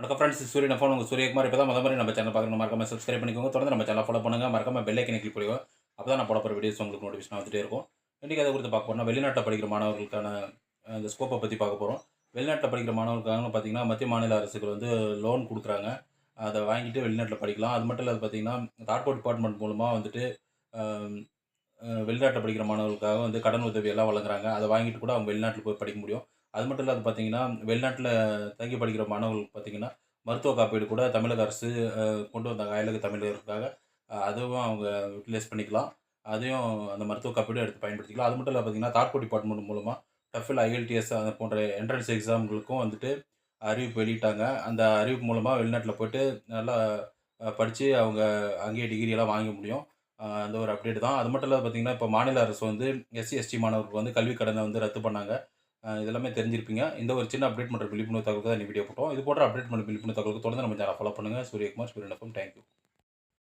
வணக்கம் ஃப்ரெண்ட்ஸ் சூரிய ஃபோன் உங்கள் சூரியகுமார் இப்போ தான் மாதிரி நம்ம சேனல் பார்க்கணும் மறக்காம சப்ஸ்கிரைப் பண்ணிக்கோங்க. தொடர்ந்து நம்ம சேனல் ஃபாலோ பண்ணுங்கள் மறக்காம பெல் ஐக்கனை கிளிக் பண்ணுவோம் அப்போ தான் நான் போட போகிற வீடியோஸ் உங்களுக்கு நோட்டிஃபிகேஷன் வந்துட்டே இருக்கும். இன்றைக்கி அதை குறித்து பார்க்க போனால் வெளிநாட்டில் படிக்கிற மாணவர்களுக்கான இந்த ஸ்கோப்பை பற்றி பார்க்க போகிறோம் வெளிநாட்டில் படிக்கிற மாணவர்களுக்காக பார்த்தீங்கன்னா மத்திய மாநில அரசுகள் வந்து லோன் கொடுக்குறாங்க. அதை வாங்கிட்டு வெளிநாட்டில் படிக்கலாம். அது மட்டும் இல்லாத பார்த்தீங்கன்னா தாட்கோ டிபார்ட்மெண்ட் மூலமாக வந்துட்டு வெளிநாட்டில் படிக்கிற மாணவர்களுக்காக வந்து கடன் உதவி எல்லாம் வழங்குறாங்க. அதை வாங்கிட்டு கூட அவங்க வெளிநாட்டில் போய் படிக்க முடியும். அது மட்டும் இல்லாத பார்த்தீங்கன்னா வெளிநாட்டில் தங்கி படிக்கிற மாணவர்களுக்கு பார்த்தீங்கன்னா மருத்துவ காப்பீடு கூட தமிழக அரசு கொண்டு வந்தாங்க அயலக தமிழர்களுக்காக அதுவும் அவங்க யூட்டிலைஸ் பண்ணிக்கலாம். அதையும் அந்த மருத்துவ காப்பீடு எடுத்து பயன்படுத்திக்கலாம். அது மட்டும் இல்லை பார்த்தீங்கன்னா தாட்கோ டிபார்ட்மெண்ட் மூலமாக டஃபில் ஐஎல்டிஎஸ் அது போன்ற என்ட்ரன்ஸ் எக்ஸாம்களுக்கும் வந்துட்டு அறிவிப்பு வெளியிட்டாங்க. அந்த அறிவிப்பு மூலமாக வெளிநாட்டில் போயிட்டு நல்லா படித்து அவங்க அங்கேயே டிகிரி எல்லாம் வாங்க முடியும். அந்த ஒரு அப்டேட் தான். அது மட்டும் இல்லாத பார்த்தீங்கன்னா இப்போ மாநில அரசு வந்து எஸ்சி எஸ்டி மாணவர்களுக்கு வந்து கல்வி கடனை வந்து ரத்து பண்ணாங்க. இதெல்லாமே தெரிஞ்சிருப்பீங்க. இந்த ஒரு சின்ன அப்டேட் பண்ணுற விழிப்புணர்வு தகவலுக்கு தான் இந்த வீடியோ போட்டோம். இது போன்ற அப்டேட் பண்ணுற விழிப்புணர்வு தகவலுக்கு தொடர்ந்து நம்ம சேனல் ஃபாலோ பண்ணுங்கள் சூரியகுமார் சூரியன் எஃப்எம் தேங்க்யூ